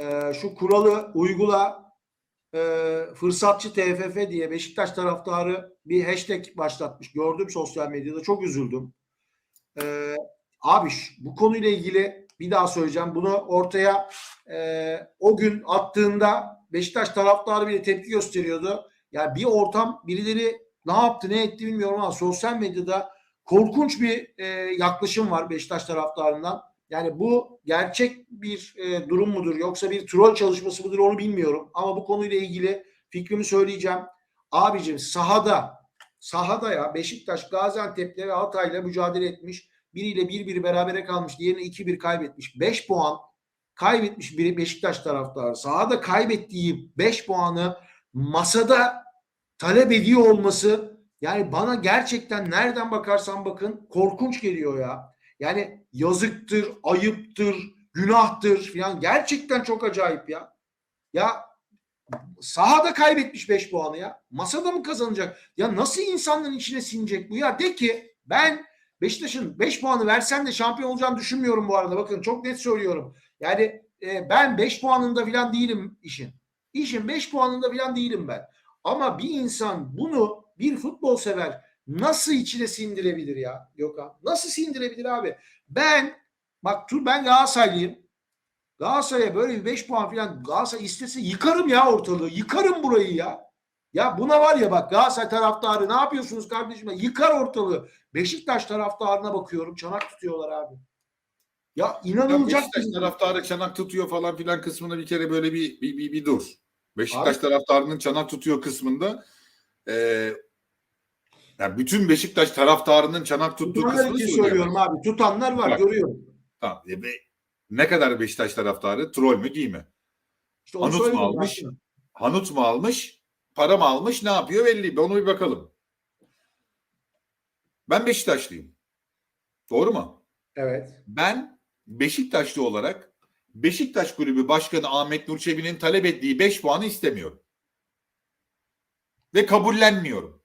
e, şu kuralı uygula e, fırsatçı TFF diye Beşiktaş taraftarı bir hashtag başlatmış. Gördüm sosyal medyada çok üzüldüm. E, abi bu konuyla ilgili bir daha söyleyeceğim. Bunu ortaya e, o gün attığında Beşiktaş taraftarı bile tepki gösteriyordu. Yani bir ortam birileri ne yaptı ne etti bilmiyorum ama sosyal medyada korkunç bir e, yaklaşım var Beşiktaş taraftarından. Yani bu gerçek bir e, durum mudur yoksa bir troll çalışması mıdır onu bilmiyorum. Ama bu konuyla ilgili fikrimi söyleyeceğim. Abicim sahada sahada ya Beşiktaş Gaziantep'le ve Hatay'la mücadele etmiş. Biriyle bir bir berabere kalmış. Diğerini 2-1 kaybetmiş. 5 puan kaybetmiş biri Beşiktaş taraftarı. Sahada kaybettiği 5 puanı masada talep ediyor olması yani bana gerçekten nereden bakarsan bakın korkunç geliyor ya. Yani yazıktır, ayıptır, günahtır falan. Gerçekten çok acayip ya. Ya sahada kaybetmiş 5 puanı ya. Masada mı kazanacak? Ya nasıl insanların içine sinecek bu ya? De ki ben Beşiktaş'ın 5 puanı versen de şampiyon olacağını düşünmüyorum bu arada. Bakın çok net söylüyorum. Yani e, ben 5 puanında falan değilim işin. İşin 5 puanında falan değilim ben. Ama bir insan bunu bir futbol sever nasıl içine sindirebilir ya Gökhan? Nasıl sindirebilir abi? Ben bak dur ben Galatasaraylıyım. Galatasaray'a böyle bir 5 puan falan Galatasaray istese yıkarım ya ortalığı. Yıkarım burayı ya. Ya buna var ya bak Galatasaray taraftarı ne yapıyorsunuz kardeşim? Yıkar ortalığı. Beşiktaş taraftarına bakıyorum. Çanak tutuyorlar abi. Ya Ya inanılacak. Beşiktaş bir- taraftarı çanak tutuyor falan filan kısmına bir kere böyle bir bir, bir, bir dur. Beşiktaş Abi- taraftarının çanak tutuyor kısmında e, yani bütün Beşiktaş taraftarının çanak tuttuğu Tutanlar kısmını için söylüyorum. abi. Tutanlar var Bak. görüyorum. Tamam. E, ne kadar Beşiktaş taraftarı? Troll mü değil mi? İşte onu Anut mu almış? ben. Hanut mu almış? Para mı almış? Ne yapıyor belli. Onu bir bakalım. Ben Beşiktaşlıyım. Doğru mu? Evet. Ben Beşiktaşlı olarak Beşiktaş Kulübü Başkanı Ahmet Nur Çebi'nin talep ettiği 5 puanı istemiyorum. Ve kabullenmiyorum.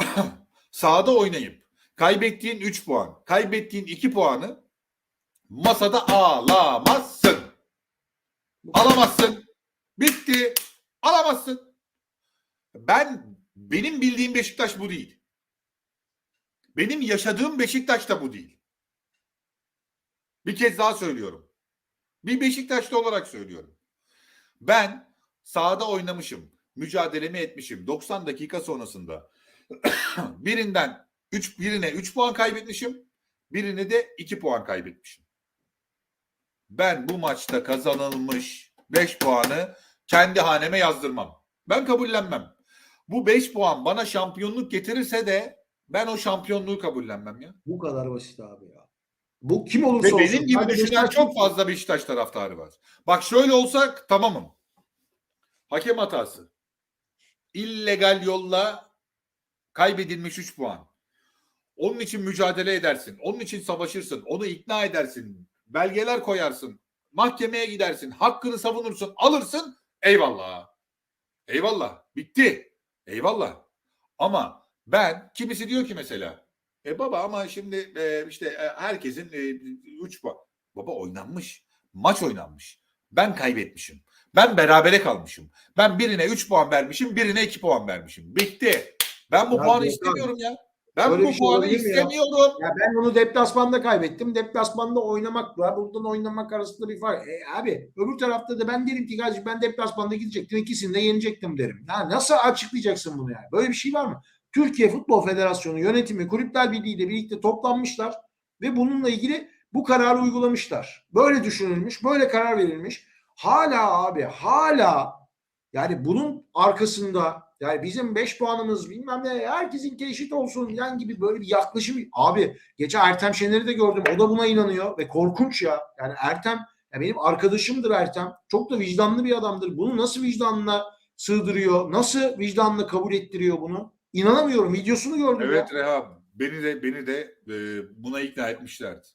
Sahada oynayıp kaybettiğin 3 puan, kaybettiğin 2 puanı masada alamazsın. Alamazsın. Bitti. Alamazsın. Ben benim bildiğim Beşiktaş bu değil. Benim yaşadığım Beşiktaş da bu değil. Bir kez daha söylüyorum. Bir Beşiktaşlı olarak söylüyorum. Ben sahada oynamışım. Mücadelemi etmişim. 90 dakika sonrasında birinden 3 birine 3 puan kaybetmişim. Birine de 2 puan kaybetmişim. Ben bu maçta kazanılmış 5 puanı kendi haneme yazdırmam. Ben kabullenmem. Bu 5 puan bana şampiyonluk getirirse de ben o şampiyonluğu kabullenmem ya. Bu kadar basit abi ya. Bu kim olursa Ve olsun. benim gibi düşünen Beşiktaş- çok fazla Beşiktaş taraftarı var. Bak şöyle olsa tamamım. Hakem hatası. İllegal yolla kaybedilmiş 3 puan. Onun için mücadele edersin. Onun için savaşırsın. Onu ikna edersin. Belgeler koyarsın. Mahkemeye gidersin. Hakkını savunursun. Alırsın. Eyvallah. Eyvallah. Bitti. Eyvallah. Ama ben kimisi diyor ki mesela e baba ama şimdi e, işte e, herkesin 3 puan. Baba oynanmış. Maç oynanmış. Ben kaybetmişim. Ben berabere kalmışım. Ben birine 3 puan vermişim, birine 2 puan vermişim. Bitti. Ben bu Ya puanı istemiyorum ya. Ben böyle bu şey puanı mi ya? istemiyorum. Ya ben onu deplasmanda kaybettim. Deplasmanda oynamakla buradan oynamak arasında bir fark. E abi öbür tarafta da ben derim ki kardeşim ben deplasmanda gidecektim. ikisini de yenecektim derim. Ya nasıl açıklayacaksın bunu yani? Böyle bir şey var mı? Türkiye Futbol Federasyonu yönetimi Kulüpler Birliği ile birlikte toplanmışlar ve bununla ilgili bu kararı uygulamışlar. Böyle düşünülmüş, böyle karar verilmiş. Hala abi hala yani bunun arkasında yani bizim 5 puanımız bilmem ne herkesinki eşit olsun yan gibi böyle bir yaklaşım. Abi geçen Ertem Şener'i de gördüm. O da buna inanıyor ve korkunç ya. Yani Ertem ya benim arkadaşımdır Ertem. Çok da vicdanlı bir adamdır. Bunu nasıl vicdanına sığdırıyor? Nasıl vicdanla kabul ettiriyor bunu? İnanamıyorum. Videosunu gördüm ya. Evet Reha beni de beni de e, buna ikna etmişlerdi.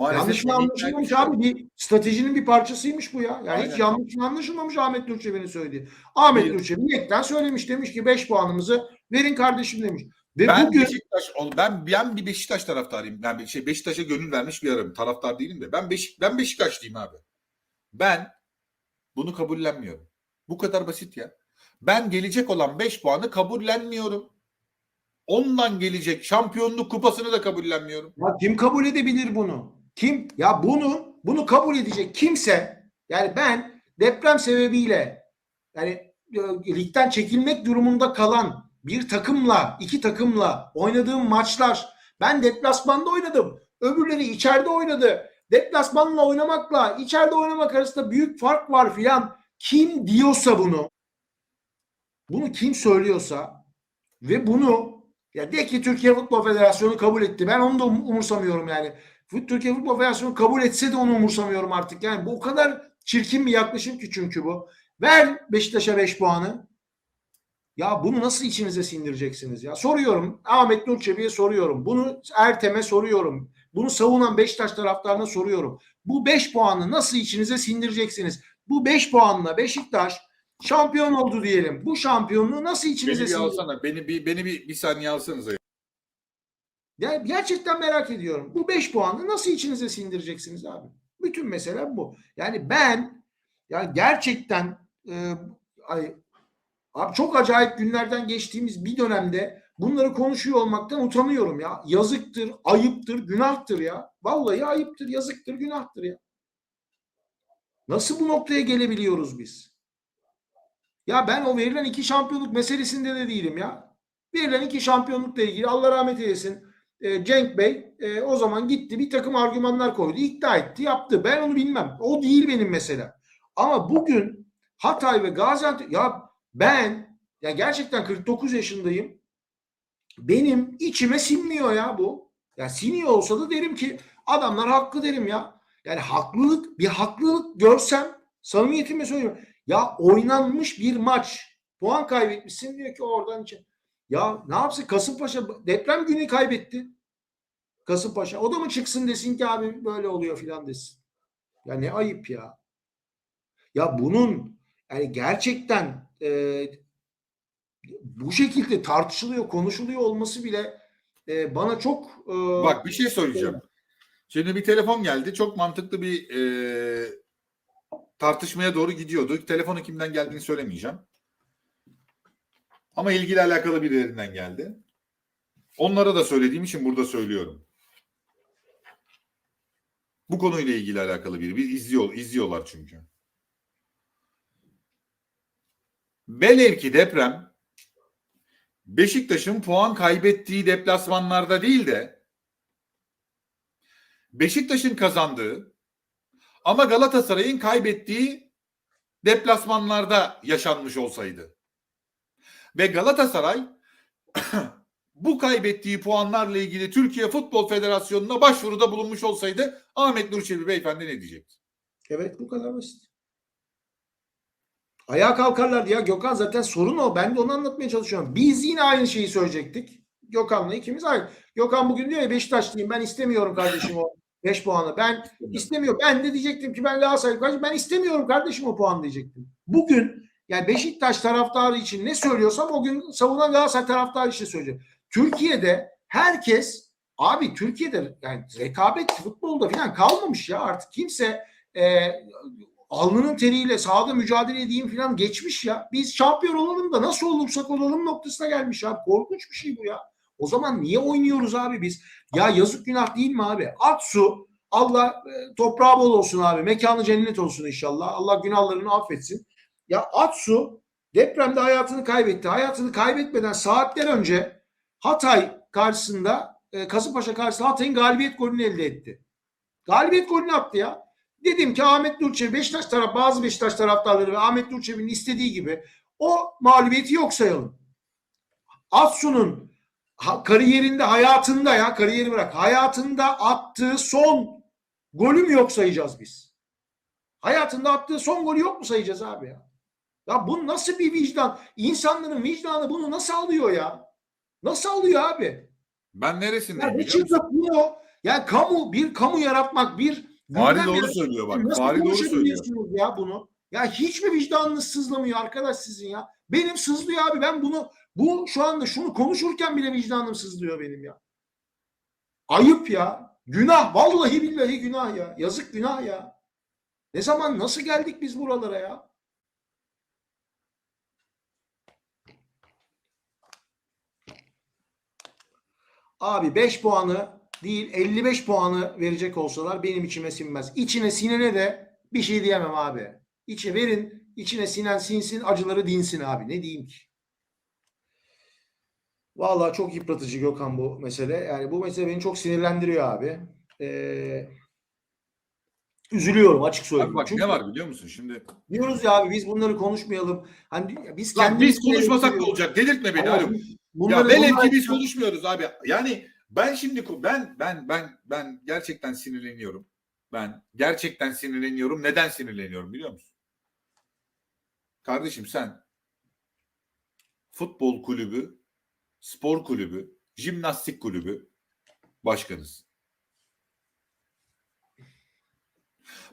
Yanlış mı anlaşılmamış abi? Bir stratejinin bir parçasıymış bu ya. Yani Aynen. hiç yanlış mı anlaşılmamış Ahmet Nurçebi'nin söylediği. Ahmet Bir- Nurçebi niyetten söylemiş. Demiş ki 5 puanımızı verin kardeşim demiş. Ve ben bugün Beşiktaş ben ben bir Beşiktaş taraftarıyım. Ben bir şey Beşiktaş'a gönül vermiş bir adamım. Taraftar değilim de. Ben Beşik ben Beşiktaşlıyım abi. Ben bunu kabullenmiyorum. Bu kadar basit ya. Ben gelecek olan 5 puanı kabullenmiyorum. Ondan gelecek şampiyonluk kupasını da kabullenmiyorum. Ya kim kabul edebilir bunu? Kim? Ya bunu bunu kabul edecek kimse yani ben deprem sebebiyle yani e, ligden çekilmek durumunda kalan bir takımla, iki takımla oynadığım maçlar ben deplasmanda oynadım. Öbürleri içeride oynadı. Deplasmanla oynamakla içeride oynamak arasında büyük fark var filan. Kim diyorsa bunu bunu kim söylüyorsa ve bunu ya de ki Türkiye Futbol Federasyonu kabul etti. Ben onu da um- umursamıyorum yani. Türkiye Futbol Federasyonu kabul etse de onu umursamıyorum artık. Yani bu o kadar çirkin bir yaklaşım ki çünkü bu. Ver Beşiktaş'a 5 puanı. Ya bunu nasıl içinize sindireceksiniz ya? Soruyorum. Ahmet Nur Çebi'ye soruyorum. Bunu Ertem'e soruyorum. Bunu savunan Beşiktaş taraftarına soruyorum. Bu 5 puanı nasıl içinize sindireceksiniz? Bu 5 puanla Beşiktaş şampiyon oldu diyelim. Bu şampiyonluğu nasıl içinize Beni bir sindireceksiniz? alsana. Beni bir beni bir, bir saniye alsanıza. Ya gerçekten merak ediyorum. Bu 5 puanı nasıl içinize sindireceksiniz abi? Bütün mesele bu. Yani ben yani gerçekten e, ay, abi çok acayip günlerden geçtiğimiz bir dönemde bunları konuşuyor olmaktan utanıyorum ya. Yazıktır, ayıptır, günahtır ya. Vallahi ayıptır, yazıktır, günahtır ya. Nasıl bu noktaya gelebiliyoruz biz? Ya ben o verilen iki şampiyonluk meselesinde de değilim ya. Verilen iki şampiyonlukla ilgili Allah rahmet eylesin e, Cenk Bey e, o zaman gitti bir takım argümanlar koydu. ikna etti yaptı. Ben onu bilmem. O değil benim mesela. Ama bugün Hatay ve Gaziantep ya ben ya gerçekten 49 yaşındayım. Benim içime sinmiyor ya bu. Ya siniyor olsa da derim ki adamlar haklı derim ya. Yani haklılık bir haklılık görsem samimiyetime söylüyorum. Ya oynanmış bir maç. Puan kaybetmişsin diyor ki oradan içe. Ya ne yapsın Kasımpaşa deprem günü kaybetti. Kasımpaşa. O da mı çıksın desin ki abi böyle oluyor filan desin. Ya ne ayıp ya. Ya bunun yani gerçekten e, bu şekilde tartışılıyor, konuşuluyor olması bile e, bana çok e, Bak bir şey söyleyeceğim. Şimdi bir telefon geldi. Çok mantıklı bir e, tartışmaya doğru gidiyordu. Telefonu kimden geldiğini söylemeyeceğim. Ama ilgili alakalı birilerinden geldi. Onlara da söylediğim için burada söylüyorum. Bu konuyla ilgili alakalı biri. Bir izliyor, izliyorlar çünkü. Velev ki deprem Beşiktaş'ın puan kaybettiği deplasmanlarda değil de Beşiktaş'ın kazandığı ama Galatasaray'ın kaybettiği deplasmanlarda yaşanmış olsaydı ve Galatasaray bu kaybettiği puanlarla ilgili Türkiye Futbol Federasyonu'na başvuruda bulunmuş olsaydı Ahmet Nur Çebi beyefendi ne diyecekti? Evet bu kadar basit. Ayağa kalkarlar ya Gökhan zaten sorun o. Ben de onu anlatmaya çalışıyorum. Biz yine aynı şeyi söyleyecektik. Gökhan'la ikimiz aynı. Gökhan bugün diyor ya Beşiktaşlıyım ben istemiyorum kardeşim o 5 puanı. Ben istemiyorum. Ben de diyecektim ki ben Galatasaray'ım kardeşim. Ben istemiyorum kardeşim o puan diyecektim. Bugün yani Beşiktaş taraftarı için ne söylüyorsam o gün savunan Galatasaray taraftarı için söyleyeceğim. Türkiye'de herkes abi Türkiye'de yani rekabet futbolda falan kalmamış ya artık kimse e, alnının teriyle sahada mücadele edeyim falan geçmiş ya. Biz şampiyon olalım da nasıl olursak olalım noktasına gelmiş abi. Korkunç bir şey bu ya. O zaman niye oynuyoruz abi biz? Ya yazık günah değil mi abi? Aksu Allah e, toprağı bol olsun abi. Mekanı cennet olsun inşallah. Allah günahlarını affetsin. Ya Atsu depremde hayatını kaybetti. Hayatını kaybetmeden saatler önce Hatay karşısında e, Kasımpaşa karşısında Hatay'ın galibiyet golünü elde etti. Galibiyet golünü attı ya. Dedim ki Ahmet Nurçevi Beşiktaş taraf bazı Beşiktaş taraftarları ve Ahmet Nurçevi'nin istediği gibi o mağlubiyeti yok sayalım. Atsu'nun ha- kariyerinde hayatında ya kariyeri bırak hayatında attığı son golü mü yok sayacağız biz? Hayatında attığı son golü yok mu sayacağız abi ya? Ya bu nasıl bir vicdan? İnsanların vicdanı bunu nasıl alıyor ya? Nasıl alıyor abi? Ben neresindeyim Ya bu biliyor musun? çıldırtmıyor. Ya kamu bir kamu yaratmak bir Fahri doğru yaratmak söylüyor bak. Nasıl Fahri doğru söylüyor. ya bunu? Ya hiç mi vicdanınız sızlamıyor arkadaş sizin ya? Benim sızlıyor abi ben bunu Bu şu anda şunu konuşurken bile vicdanım sızlıyor benim ya. Ayıp ya. Günah. Vallahi billahi günah ya. Yazık günah ya. Ne zaman nasıl geldik biz buralara ya? Abi 5 puanı değil 55 puanı verecek olsalar benim içime sinmez. İçine sinene de bir şey diyemem abi. İçe verin, içine sinen sinsin, acıları dinsin abi. Ne diyeyim ki? Vallahi çok yıpratıcı Gökhan bu mesele. Yani bu mesele beni çok sinirlendiriyor abi. Ee, üzülüyorum açık söyleyeyim. bak Çünkü ne var biliyor musun? Şimdi diyoruz ya abi biz bunları konuşmayalım. Hani biz Lan kendimiz biz konuşmasak da olacak. Delirtme beni Ama Biz Ya bunları velev bunlar- ki biz konuşmuyoruz abi. Yani ben şimdi ben ben ben ben gerçekten sinirleniyorum. Ben gerçekten sinirleniyorum. Neden sinirleniyorum biliyor musun? Kardeşim sen futbol kulübü, spor kulübü, jimnastik kulübü başkanısın.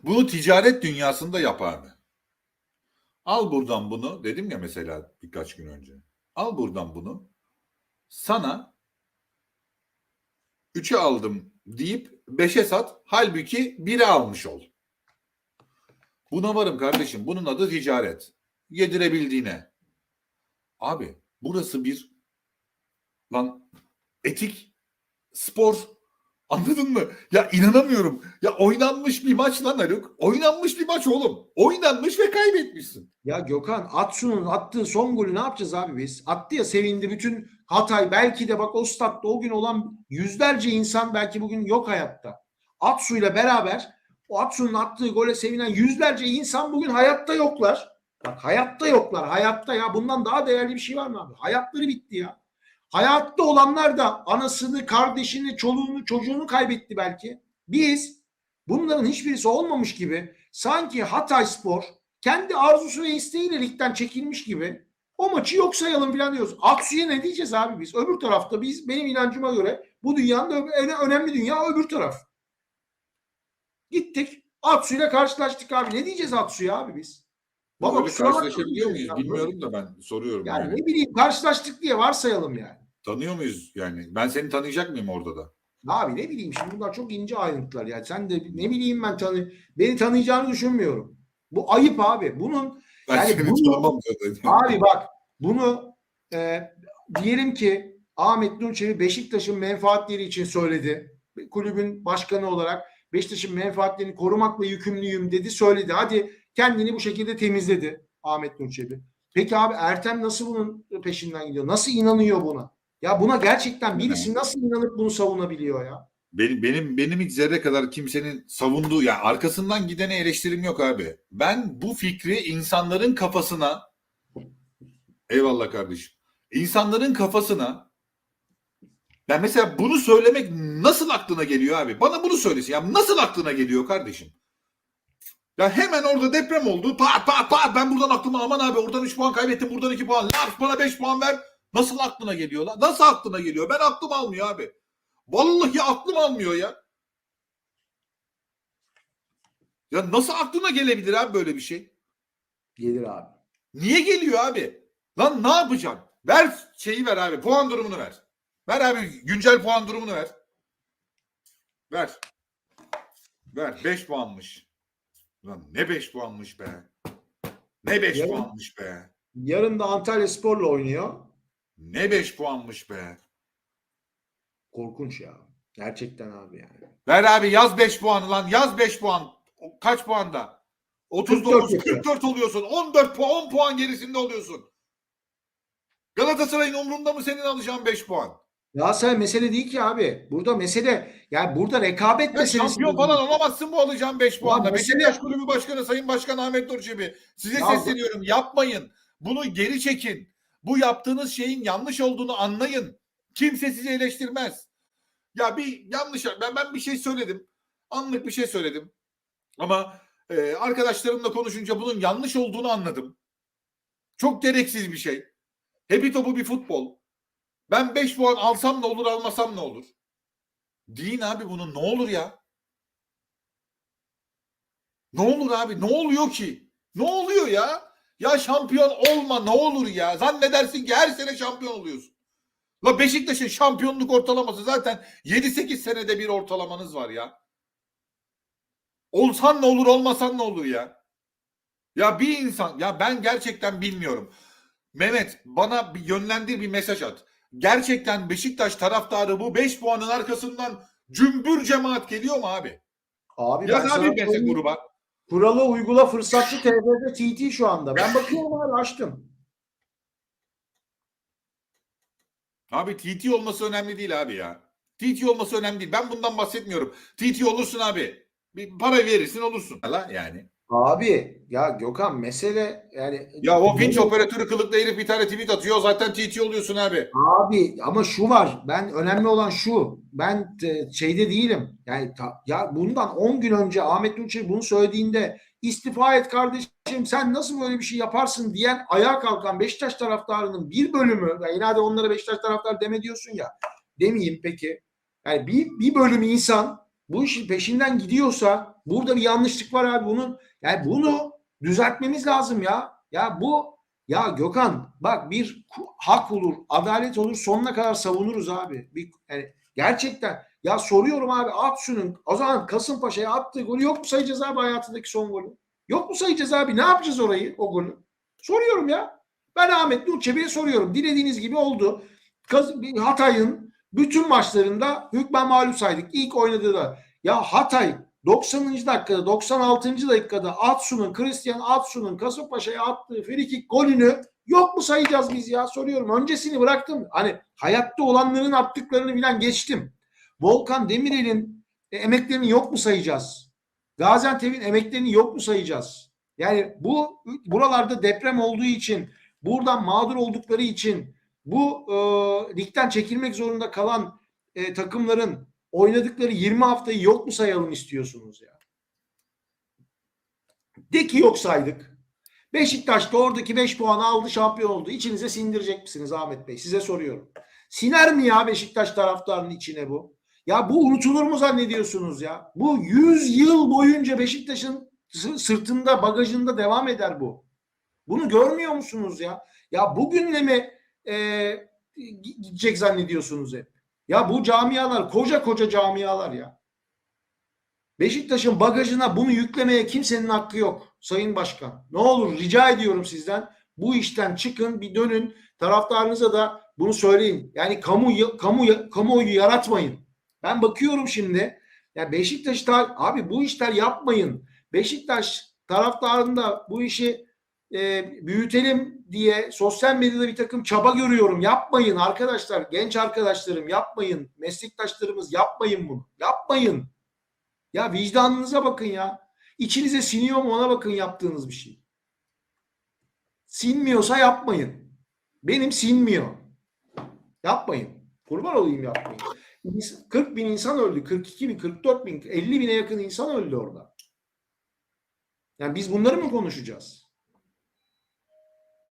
Bunu ticaret dünyasında yap abi. Al buradan bunu dedim ya mesela birkaç gün önce. Al buradan bunu. Sana 3'e aldım deyip 5'e sat. Halbuki 1'e almış ol. Buna varım kardeşim. Bunun adı ticaret. Yedirebildiğine. Abi burası bir lan etik spor Anladın mı? Ya inanamıyorum. Ya oynanmış bir maç lan Haluk. Oynanmış bir maç oğlum. Oynanmış ve kaybetmişsin. Ya Gökhan Atsu'nun attığı son golü ne yapacağız abi biz? Attı ya sevindi bütün Hatay. Belki de bak o statta o gün olan yüzlerce insan belki bugün yok hayatta. Atsu ile beraber o Atsu'nun attığı gole sevinen yüzlerce insan bugün hayatta yoklar. Bak hayatta yoklar. Hayatta ya. Bundan daha değerli bir şey var mı abi? Hayatları bitti ya. Hayatta olanlar da anasını, kardeşini, çoluğunu, çocuğunu kaybetti belki. Biz bunların hiçbirisi olmamış gibi sanki Hatay Spor kendi arzusu ve isteğiyle ligden çekilmiş gibi o maçı yok sayalım falan diyoruz. Aksu'ya ne diyeceğiz abi biz? Öbür tarafta biz benim inancıma göre bu dünyanın önemli dünya öbür taraf. Gittik. Aksu'yla karşılaştık abi. Ne diyeceğiz Aksu'ya abi biz? Baba Böyle kusura karşılaşabiliyor muyuz? ya. Bilmiyorum da ben soruyorum. Yani yani. ne bileyim karşılaştık diye varsayalım yani. Tanıyor muyuz yani? Ben seni tanıyacak mıyım orada da? Abi ne bileyim şimdi bunlar çok ince ayrıntılar yani. Sen de ne bileyim ben tanı beni tanıyacağını düşünmüyorum. Bu ayıp abi. Bunun Ben Yani bunu-. Abi bak bunu e, diyelim ki Ahmet Nurçevi Beşiktaş'ın menfaatleri için söyledi. Kulübün başkanı olarak Beşiktaş'ın menfaatlerini korumakla yükümlüyüm dedi söyledi. Hadi kendini bu şekilde temizledi Ahmet Nurçevi. Peki abi Ertem nasıl bunun peşinden gidiyor? Nasıl inanıyor buna? Ya buna gerçekten birisi nasıl inanıp bunu savunabiliyor ya? Benim, benim, benim hiç zerre kadar kimsenin savunduğu, yani arkasından gidene eleştirim yok abi. Ben bu fikri insanların kafasına, eyvallah kardeşim, insanların kafasına, ben mesela bunu söylemek nasıl aklına geliyor abi? Bana bunu söylesin. Ya nasıl aklına geliyor kardeşim? Ya hemen orada deprem oldu. Pat pat pat ben buradan aklıma aman abi oradan 3 puan kaybettim buradan 2 puan. Laf bana 5 puan ver. Nasıl aklına geliyor lan? Nasıl aklına geliyor? Ben aklım almıyor abi. Vallahi aklım almıyor ya. Ya nasıl aklına gelebilir abi böyle bir şey? Gelir abi. Niye geliyor abi? Lan ne yapacaksın? Ver şeyi ver abi. Puan durumunu ver. Ver abi güncel puan durumunu ver. Ver. Ver 5 puanmış. Lan ne 5 puanmış be. Ne 5 Yarın- puanmış be. Yarın da Antalya Spor'la oynuyor. Ne 5 puanmış be. Korkunç ya. Gerçekten abi yani. Ver abi yaz 5 puanı lan. Yaz 5 puan. O- Kaç puanda? 39 44 yapıyor. 44 oluyorsun. 14 puan 10 puan gerisinde oluyorsun. Galatasaray'ın umrunda mı senin alacağın 5 puan? Galatasaray mesele değil ki abi. Burada mesele yani burada rekabet Ya meselesi. şampiyon falan olamazsın bu alacağın 5 puanla. mesele- Beşiktaş Kulübü Başkanı Sayın Başkan Ahmet Nurçebi size Ya- sesleniyorum. Yapmayın. Bunu geri çekin. Bu yaptığınız şeyin yanlış olduğunu anlayın. Kimse sizi eleştirmez. Ya bir yanlış ben ben bir şey söyledim. Anlık bir şey söyledim. Ama e, arkadaşlarımla konuşunca bunun yanlış olduğunu anladım. Çok gereksiz bir şey. Hepi topu bir futbol. Ben 5 puan alsam ne olur almasam ne olur? Deyin abi bunu ne olur ya? Ne olur abi? Ne oluyor ki? Ne oluyor ya? Ya şampiyon olma ne olur ya. Zannedersin ki her sene şampiyon oluyorsun. La Beşiktaş'ın şampiyonluk ortalaması zaten 7-8 senede bir ortalamanız var ya. Olsan ne olur olmasan ne olur ya. Ya bir insan ya ben gerçekten bilmiyorum. Mehmet bana bir yönlendir bir mesaj at. Gerçekten Beşiktaş taraftarı bu 5 puanın arkasından cümbür cemaat geliyor mu abi? Abi Yaz abi söyleyeyim. gruba. Kuralı uygula fırsatçı TFF TT şu anda. Ben bakıyorum abi açtım. Abi TT olması önemli değil abi ya. TT olması önemli değil. Ben bundan bahsetmiyorum. TT olursun abi. Bir para verirsin olursun. La yani. Abi ya Gökhan mesele yani Ya o vinç operatörü kılıklı herif bir tane tweet atıyor. Zaten TT oluyorsun abi. Abi ama şu var. Ben önemli olan şu. Ben e, şeyde değilim. Yani ta- ya bundan 10 gün önce Ahmet Nurçevi bunu söylediğinde istifa et kardeşim sen nasıl böyle bir şey yaparsın diyen ayağa kalkan Beşiktaş taraftarının bir bölümü ya yine hadi onlara Beşiktaş taraftar deme diyorsun ya. Demeyeyim peki. Yani bir, bir bölüm insan bu işin peşinden gidiyorsa burada bir yanlışlık var abi bunun. Yani bunu düzeltmemiz lazım ya. Ya bu ya Gökhan bak bir hak olur, adalet olur sonuna kadar savunuruz abi. Bir, yani gerçekten ya soruyorum abi Atsu'nun o zaman Kasımpaşa'ya attığı golü yok mu sayacağız abi hayatındaki son golü? Yok mu sayacağız abi? Ne yapacağız orayı o golü? Soruyorum ya. Ben Ahmet Nurçebi'ye soruyorum. Dilediğiniz gibi oldu. Hatay'ın bütün maçlarında hükmen mağlup saydık. İlk oynadığı da. Ya Hatay 90. dakikada 96. dakikada Atsu'nun Christian Atsu'nun Kasımpaşa'ya attığı frikik golünü yok mu sayacağız biz ya soruyorum. Öncesini bıraktım. Hani hayatta olanların attıklarını bilen geçtim. Volkan Demirel'in e, emeklerini yok mu sayacağız? Gaziantep'in emeklerini yok mu sayacağız? Yani bu buralarda deprem olduğu için buradan mağdur oldukları için bu e, ligden çekilmek zorunda kalan e, takımların oynadıkları 20 haftayı yok mu sayalım istiyorsunuz ya? De ki yok saydık. Beşiktaş da oradaki 5 puanı aldı şampiyon oldu. İçinize sindirecek misiniz Ahmet Bey? Size soruyorum. Siner mi ya Beşiktaş taraftarının içine bu? Ya bu unutulur mu zannediyorsunuz ya? Bu 100 yıl boyunca Beşiktaş'ın sı- sırtında bagajında devam eder bu. Bunu görmüyor musunuz ya? Ya bugünle mi e, gidecek zannediyorsunuz hep? Ya bu camialar koca koca camialar ya. Beşiktaş'ın bagajına bunu yüklemeye kimsenin hakkı yok Sayın Başkan. Ne olur rica ediyorum sizden bu işten çıkın bir dönün taraftarınıza da bunu söyleyin. Yani kamu kamu kamuoyu yaratmayın. Ben bakıyorum şimdi ya Beşiktaş tar- abi bu işler yapmayın. Beşiktaş taraftarında bu işi e, büyütelim diye sosyal medyada bir takım çaba görüyorum. Yapmayın arkadaşlar, genç arkadaşlarım yapmayın. Meslektaşlarımız yapmayın bunu. Yapmayın. Ya vicdanınıza bakın ya. İçinize siniyor mu ona bakın yaptığınız bir şey. Sinmiyorsa yapmayın. Benim sinmiyor. Yapmayın. Kurban olayım yapmayın. 40 bin insan öldü. 42 bin, 44 bin, 50 bine yakın insan öldü orada. Yani biz bunları mı konuşacağız?